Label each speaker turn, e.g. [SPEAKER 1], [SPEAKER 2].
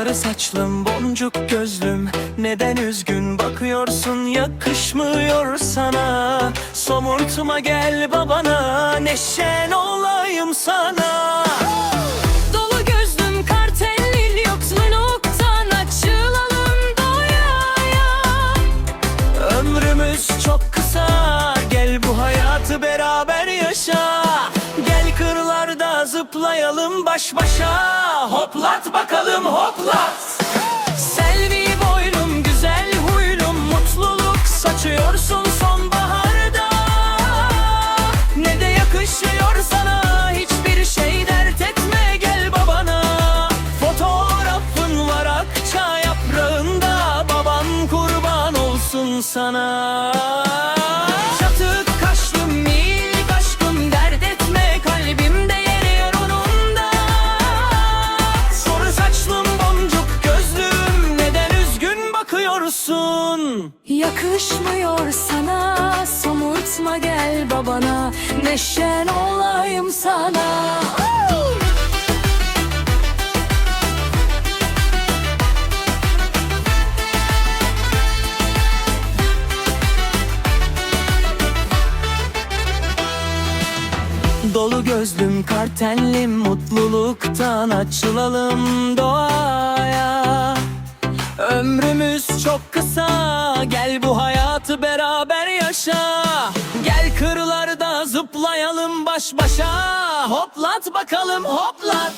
[SPEAKER 1] Sarı saçlım boncuk gözlüm. Neden üzgün bakıyorsun yakışmıyor sana? Somurtma gel babana Neşen olayım sana.
[SPEAKER 2] Dolu gözlüm kartelli yoksulluktan açılalım doyaya
[SPEAKER 1] Ömrümüz çok kısa. Gel bu hayatı beraber yaşa zıplayalım baş başa Hoplat bakalım hoplat. Selvi boylum güzel huylum Mutluluk saçıyorsun sonbaharda. Ne de yakışıyor sana Hiçbir şey dert etme gel babana. Fotoğrafın var akça yaprağında Baban kurban olsun sana bakıyorsun
[SPEAKER 2] Yakışmıyor sana. Somurtma gel babana. Neşen olayım sana.
[SPEAKER 1] Dolu gözlüm kartenlim mutluluktan açılalım doğaya Ömrümüz çok kısa gel bu hayatı beraber yaşa. Gel kırlarda zıplayalım baş başa. Hoplat bakalım hoplat